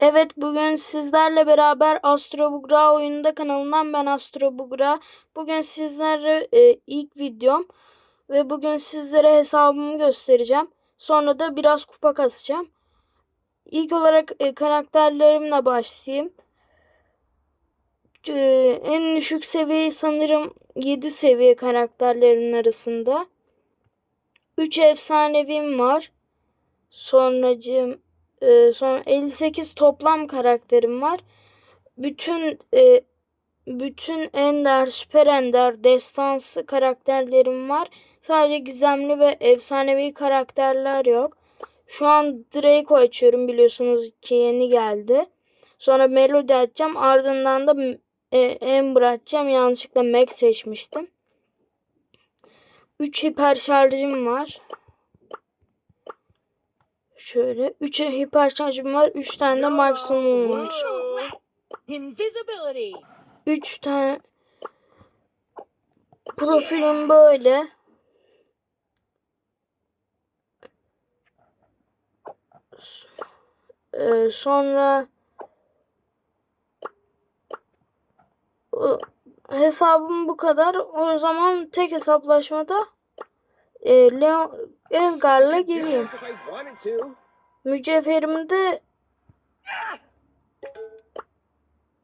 Evet bugün sizlerle beraber Astro Bugra oyunda kanalından ben Astro Bugra. Bugün sizlere e, ilk videom ve bugün sizlere hesabımı göstereceğim. Sonra da biraz kupa kasacağım. İlk olarak e, karakterlerimle başlayayım. E, en düşük seviye sanırım 7 seviye karakterlerin arasında. 3 efsanevim var. Sonracığım ee, sonra 58 toplam karakterim var. Bütün e, bütün ender, süper ender, destansı karakterlerim var. Sadece gizemli ve efsanevi karakterler yok. Şu an Draco açıyorum biliyorsunuz ki yeni geldi. Sonra Melody açacağım. Ardından da e, Amber açacağım. Yanlışlıkla Max seçmiştim. 3 hiper şarjım var. Şöyle 3 hiper şarjım var. 3 tane de maksimum var. Invisibility. 3 tane profilim böyle. Ee, sonra hesabım bu kadar. O zaman tek hesaplaşmada e, Leo Edgar'la gireyim. Mücevherimi de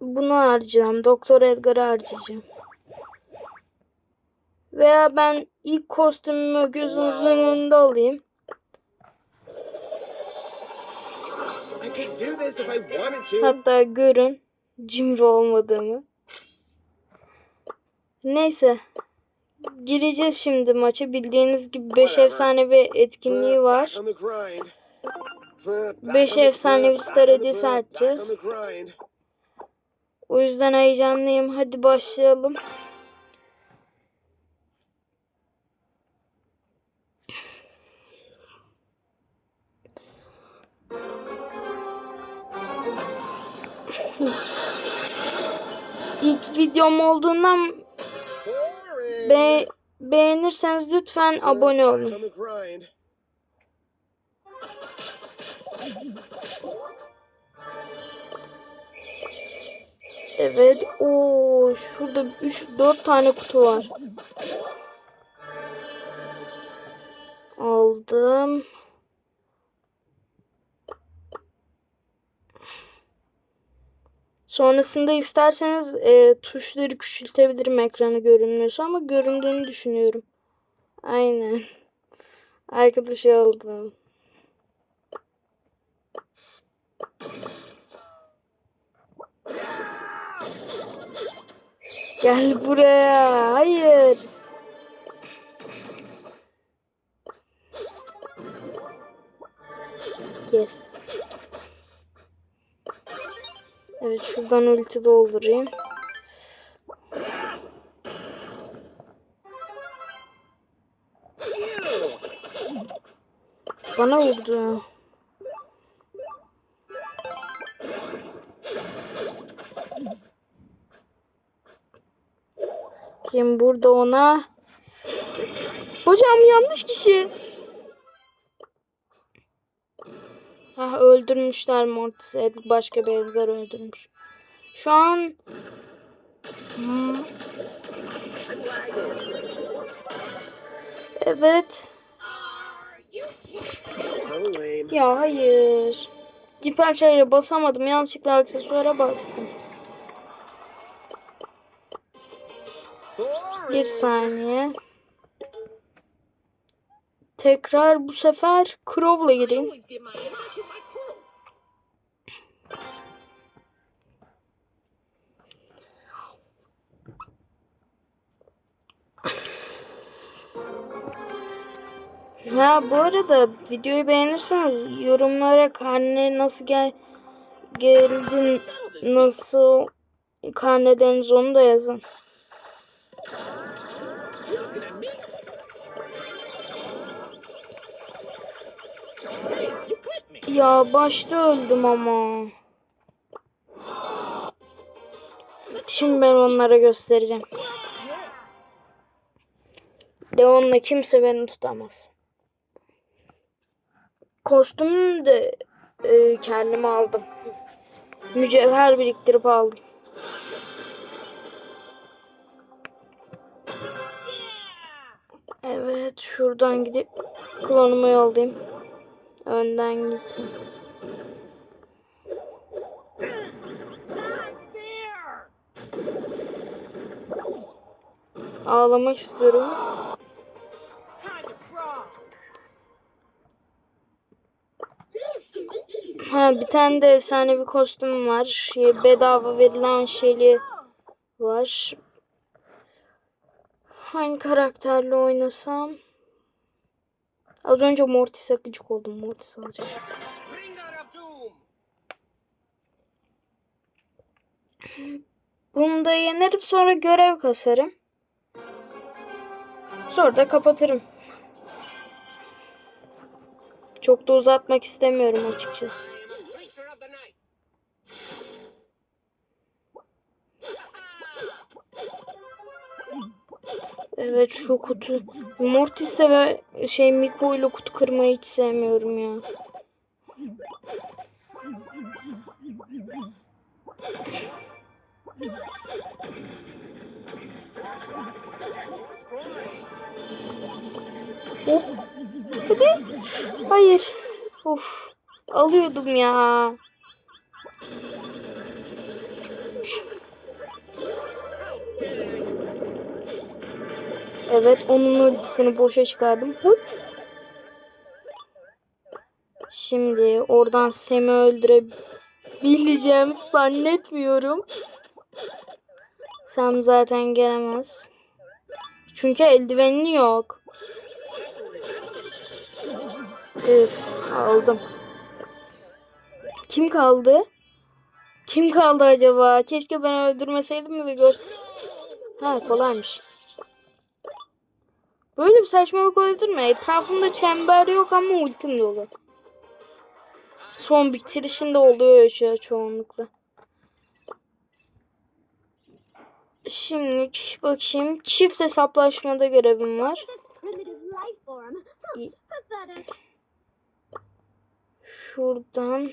bunu harcayacağım. Doktor Edgar'ı harcayacağım. Veya ben ilk kostümümü gözünüzün önünde alayım. Hatta görün cimri olmadığımı. Neyse. Gireceğiz şimdi maça. Bildiğiniz gibi 5 efsanevi etkinliği var. on the grind. Back Beş on the- efsanevi back star hediyesi grind. O yüzden heyecanlıyım. Hadi başlayalım. İlk videom olduğundan. Be beğenirseniz lütfen abone olun. Evet. Oo, şurada 3 4 tane kutu var. Aldım. Sonrasında isterseniz e, tuşları küçültebilirim ekranı görünmüyorsa ama göründüğünü düşünüyorum. Aynen. Arkadaş oldum. Gel buraya. Hayır. Yes. Evet şuradan ulti doldurayım. Bana vurdu. Kim burada ona? Hocam yanlış kişi. Ha öldürmüşler Mortis. Başka bir Edgar öldürmüş. Şu an Hmm. Evet. Ya hayır. Hiper şarja basamadım. Yanlışlıkla aksesuara bastım. Bir saniye. Tekrar bu sefer Crow'la gireyim. Ha bu arada videoyu beğenirseniz yorumlara karne nasıl gel geldin nasıl karneleriniz onu da yazın. Ya başta öldüm ama. Şimdi ben onlara göstereceğim. Leon'la kimse beni tutamaz. Kostümümü de e, kendime aldım. mücevher biriktirip aldım. Evet şuradan gidip klonumu yollayayım. Önden gitsin. Ağlamak istiyorum. Ha bir tane de efsane bir kostüm var. Şey, bedava verilen şeyli var. Hangi karakterle oynasam? Az önce Mortis'e gıcık oldum. Mortis alacağım. Bunu da yenerim sonra görev kasarım. Sonra da kapatırım. Çok da uzatmak istemiyorum açıkçası. Evet şu kutu. Mortis'le ve şey Miko ile kutu kırmayı hiç sevmiyorum ya. Hop. Hadi. Hayır. Of. Alıyordum ya. Evet onun ultisini boşa çıkardım. Hop. Şimdi oradan Sem'i öldürebileceğimi zannetmiyorum. Sam zaten gelemez. Çünkü eldivenli yok. Üf, aldım. Kim kaldı? Kim kaldı acaba? Keşke ben öldürmeseydim de gör. Ha kolaymış. Böyle bir saçmalık olabilir mi? Etrafımda çember yok ama ultim dolu. Son bitirişinde oluyor ço- çoğunlukla. Şimdi bakayım. Çift hesaplaşmada görevim var. Şuradan.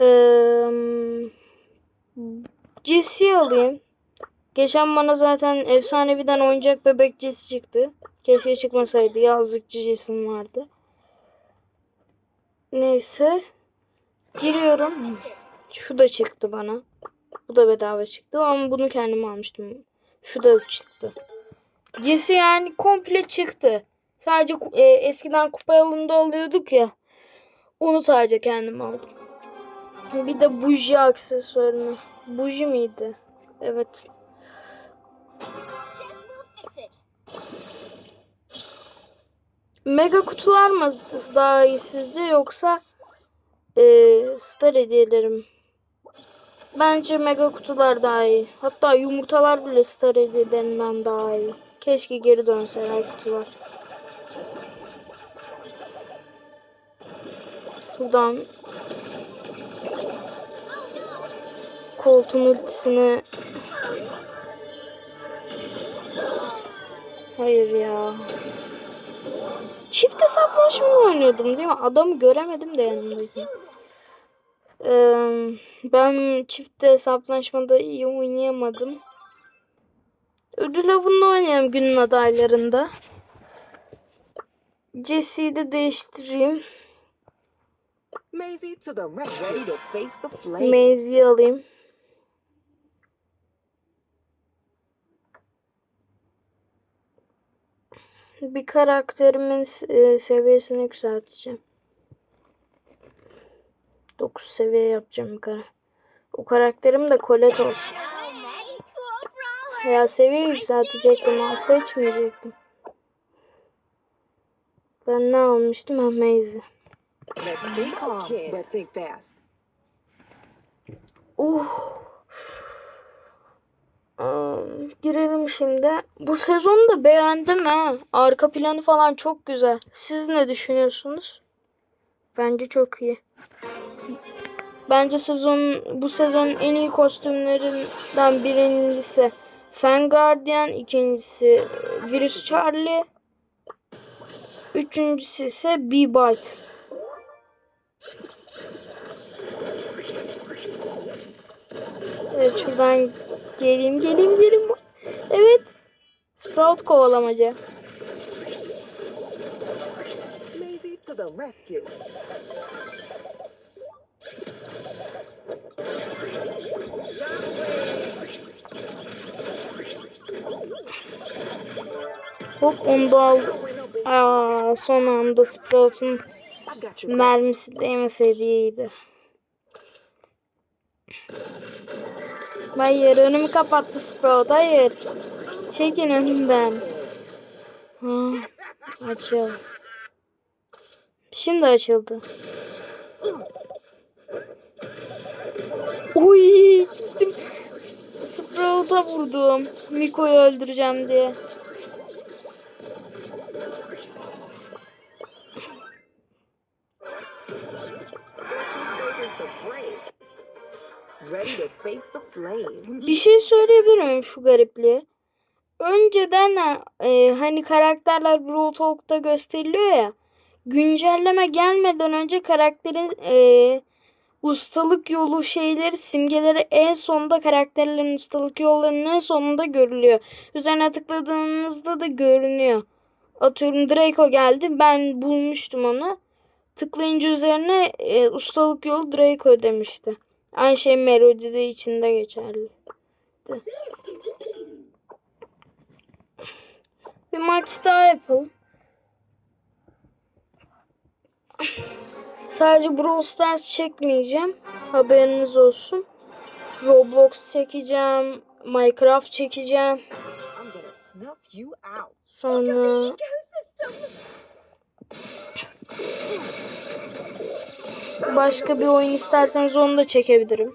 Eee Jesse'yi alayım. Geçen bana zaten efsaneviden oyuncak bebek Jesse çıktı. Keşke çıkmasaydı. Yazlıkçı Jesse'm vardı. Neyse. Giriyorum. Şu da çıktı bana. Bu da bedava çıktı ama bunu kendim almıştım. Şu da çıktı. Jesse yani komple çıktı. Sadece e, eskiden kupa yolunda alıyorduk ya. Onu sadece kendim aldım. Bir de buji aksesuarını. Buji miydi? Evet. Mega kutular mı daha iyi sizce yoksa e, star hediyelerim? Bence mega kutular daha iyi. Hatta yumurtalar bile star hediyelerinden daha iyi. Keşke geri dönseler kutular. Şuradan koltuğun ultisini Hayır ya. Çift hesaplaşma mı oynuyordum değil mi? Adamı göremedim de yanındaydı. Ee, ben çift hesaplaşmada iyi oynayamadım. Ödül avında oynayayım günün adaylarında. Jesse'yi de değiştireyim. Maisie to the right, ready to face the flames. Maisie'yi alayım. Bir karakterimin e, seviyesini yükselteceğim. 9 seviye yapacağım bir kara. O karakterim de Colette olsun. Ya seviye yükseltecektim ama seçmeyecektim. Ben ne almıştım? Ha. Let's Aa, girelim şimdi. Bu sezonu da beğendim ha. Arka planı falan çok güzel. Siz ne düşünüyorsunuz? Bence çok iyi. Bence sezon bu sezonun en iyi kostümlerinden birincisi Fan Guardian, ikincisi Virüs Charlie, üçüncüsü ise Bee Bite. Evet şuradan geleyim geleyim geleyim. Evet. Sprout kovalamaca. Hop onu da aldım. Aa, son anda Sprout'un mermisi değmeseydi iyiydi. Hayır önümü kapattı Sprout. Hayır. Çekin önümden. Ha, açıl. Şimdi açıldı. Uy gittim. Sprout'a vurdum. Miko'yu öldüreceğim diye. Bir şey söyleyebilir miyim şu garipliğe? Önceden e, hani karakterler Brawl Talk'ta gösteriliyor ya. Güncelleme gelmeden önce karakterin e, ustalık yolu şeyleri simgeleri en sonunda karakterlerin ustalık yollarının en sonunda görülüyor. Üzerine tıkladığınızda da görünüyor. Atıyorum Draco geldi. Ben bulmuştum onu. Tıklayınca üzerine e, ustalık yolu Draco demişti. Aynı şey Melody de içinde geçerli. Bir maç daha yapalım. Sadece Brawl Stars çekmeyeceğim. Haberiniz olsun. Roblox çekeceğim. Minecraft çekeceğim. Sonra başka bir oyun isterseniz onu da çekebilirim.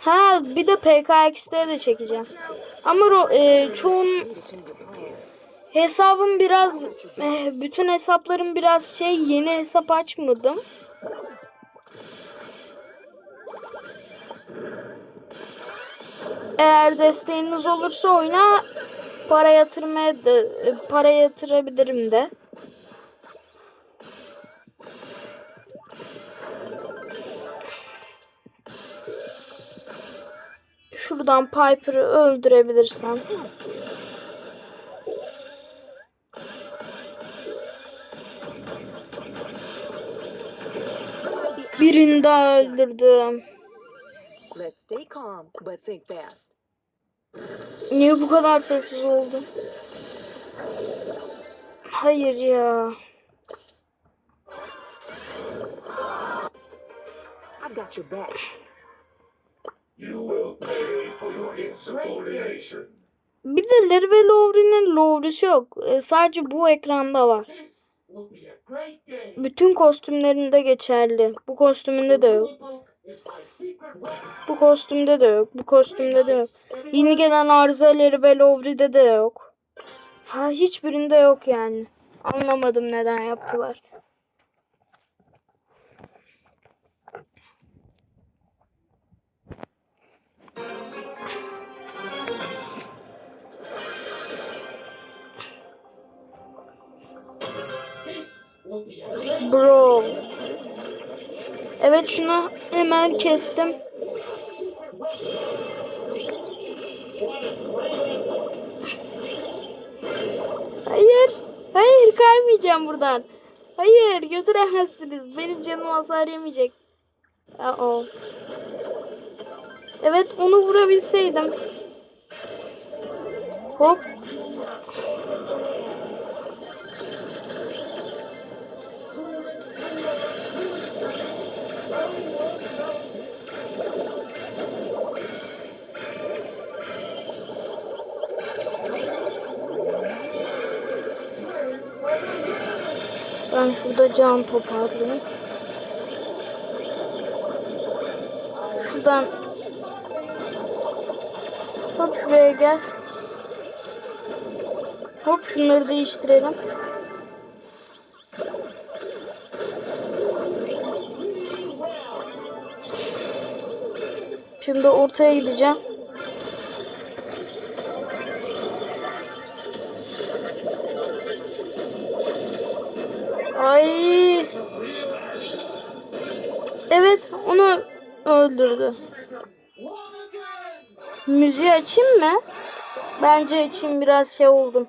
Ha bir de PKX'de de çekeceğim. Ama e, çoğun hesabım biraz eh, bütün hesaplarım biraz şey yeni hesap açmadım. Eğer desteğiniz olursa oyuna para yatırmaya da e, para yatırabilirim de. Şuradan Piper'ı öldürebilirsem. Birini daha öldürdüm. Let's stay calm, but think fast. Niye bu kadar sessiz oldum? Hayır ya. I've got your back. You will pay for your insubordination. Bir de Larry ve Lowry'nin Lowry'si yok. E, sadece bu ekranda var. Bütün kostümlerinde geçerli. Bu kostümünde de yok. Bu kostümde de yok. Bu kostümde de yok. Yeni gelen arıza ve Lowry'de de yok. Ha hiçbirinde yok yani. Anlamadım neden yaptılar. Bro. Evet şunu hemen kestim. Hayır. Hayır kaymayacağım buradan. Hayır götüremezsiniz. Benim canım hasar yemeyecek. Aa. Evet onu vurabilseydim. Hop. Ben şurada can toparlayayım. Şuradan Hop şuraya gel. Hop şunları değiştirelim. Şimdi ortaya gideceğim. Öldürdü. Müziği açayım mı? Bence açayım biraz şey oldum.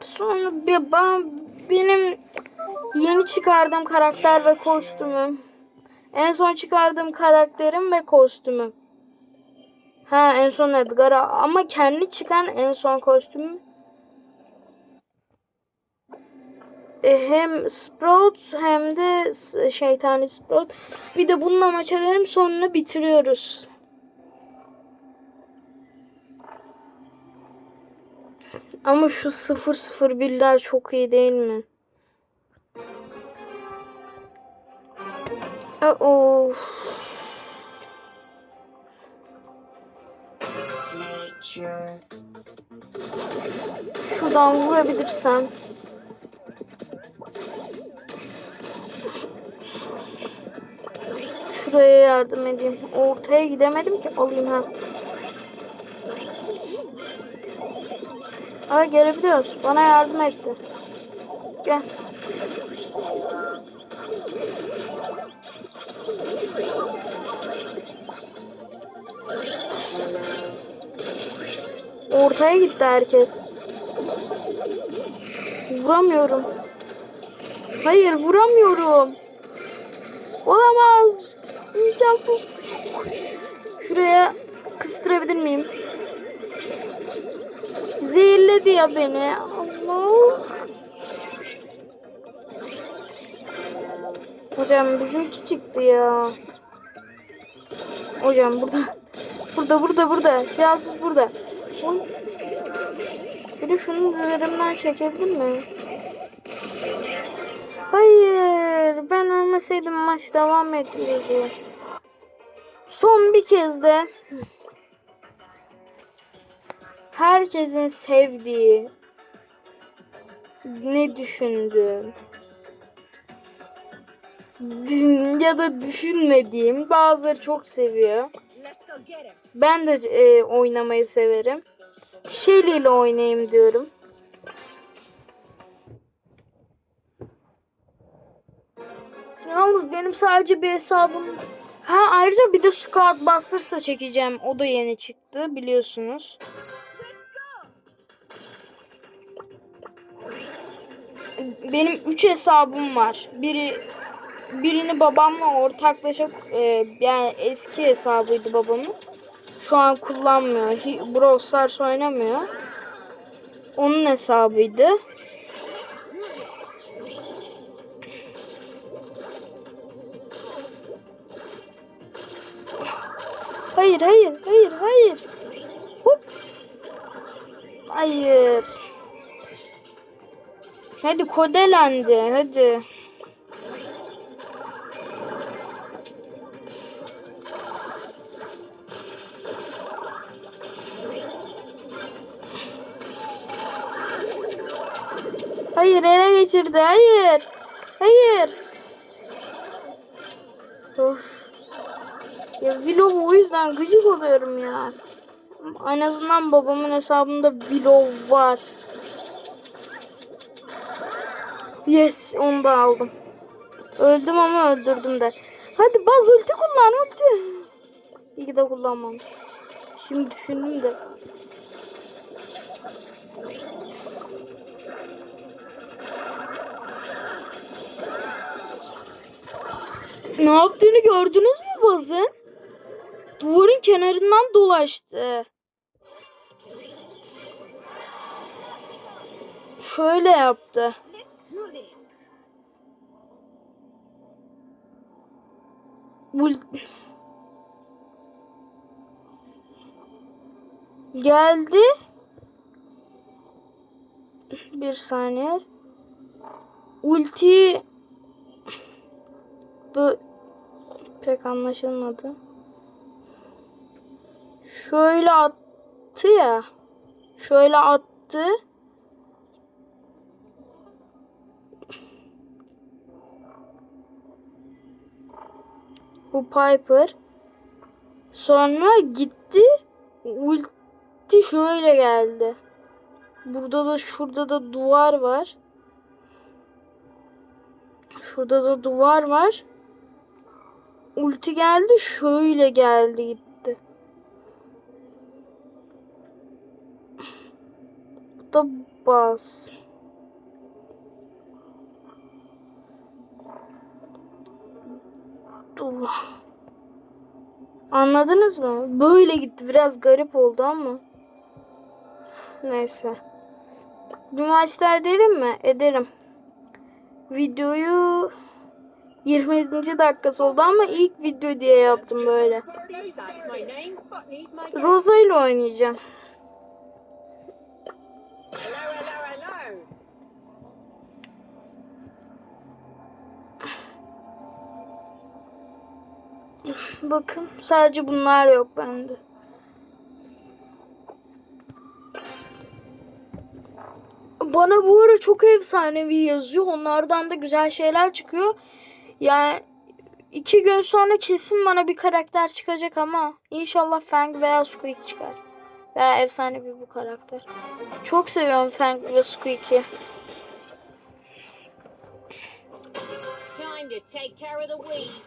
Sonra bir ben, benim yeni çıkardığım karakter ve kostümüm. En son çıkardığım karakterim ve kostümüm. Ha en son Edgar ama kendi çıkan en son kostümüm. E, hem Sprout hem de şeytani Sprout. Bir de bununla maç edelim sonra bitiriyoruz. Ama şu 001'ler çok iyi değil mi? E, Of. Şuradan vurabilirsem. Şuraya yardım edeyim. Ortaya gidemedim ki alayım ha. Aa gelebiliyoruz. Bana yardım etti. Gel. Ortaya gitti herkes. Vuramıyorum. Hayır vuramıyorum. Olamaz. İmkansız. Şuraya kıstırabilir miyim? Zehirledi ya beni. Allah. Hocam bizimki çıktı ya. Hocam burada. Burada burada burada. Casus burada. Oy. Bir de şunun üzerimden çekebilir mi? Hayır. Ben ölmeseydim maç devam edecekti. Son bir kez de herkesin sevdiği, ne düşündüğüm ya da düşünmediğim bazıları çok seviyor. Ben de e, oynamayı severim. Shelly ile oynayayım diyorum. Yalnız benim sadece bir hesabım Ha ayrıca bir de Scout Busters'a çekeceğim. O da yeni çıktı biliyorsunuz. Benim 3 hesabım var. Biri birini babamla ortaklaşa e, yani eski hesabıydı babamın. Şu an kullanmıyor. Brawl Stars oynamıyor. Onun hesabıydı. Hayır, hayır, hayır, hayır. Hop. Hayır. Hadi kodelendi, hadi. Hayır ele geçirdi. Hayır. Hayır. Of. Ya Willow o yüzden gıcık oluyorum ya. En azından babamın hesabında Willow var. Yes onu da aldım. Öldüm ama öldürdüm de. Hadi baz ulti kullan ulti. İyi de kullanmamış. Şimdi düşündüm de. Ne yaptığını gördünüz mü Baz'ın? Duvarın kenarından dolaştı. Şöyle yaptı. Geldi. Bir saniye. Ulti bu pek anlaşılmadı. Şöyle attı ya. Şöyle attı. Bu Piper. Sonra gitti. ulti şöyle geldi. Burada da şurada da duvar var. Şurada da duvar var. Ulti geldi şöyle geldi gitti. Da bas. Anladınız mı? Böyle gitti. Biraz garip oldu ama. Neyse. Bir maç daha edelim mi? Ederim. Videoyu 20. dakikası oldu ama ilk video diye yaptım böyle. Rosa ile oynayacağım. Bakın sadece bunlar yok bende. Bana bu ara çok efsanevi yazıyor. Onlardan da güzel şeyler çıkıyor. Yani iki gün sonra kesin bana bir karakter çıkacak ama inşallah Fang veya Squeak çıkar. Veya efsanevi bu karakter. Çok seviyorum Fang ve Squeak'i. Time to take care of the weeds.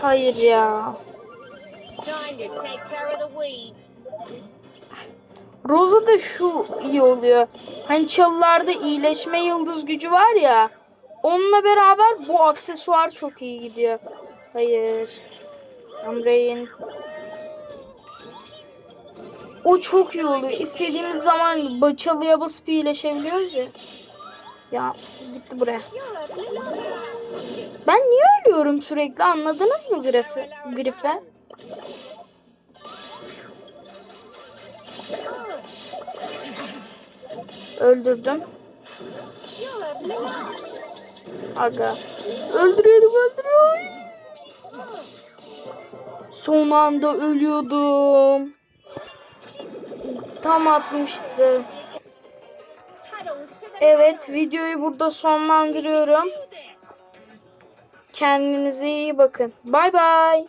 Hayır ya. Rosa da şu iyi oluyor. Hani çalılarda iyileşme yıldız gücü var ya. Onunla beraber bu aksesuar çok iyi gidiyor. Hayır. Amreyn. O çok iyi oluyor. İstediğimiz zaman çalıya basıp iyileşebiliyoruz ya. Ya gitti buraya. Ben niye ölüyorum sürekli anladınız mı Grife? Grife? Öldürdüm. Aga. Öldürüyordum öldürüyorum. Son anda ölüyordum. Tam atmıştı. Evet videoyu burada sonlandırıyorum. Kendinize iyi bakın. Bay bay.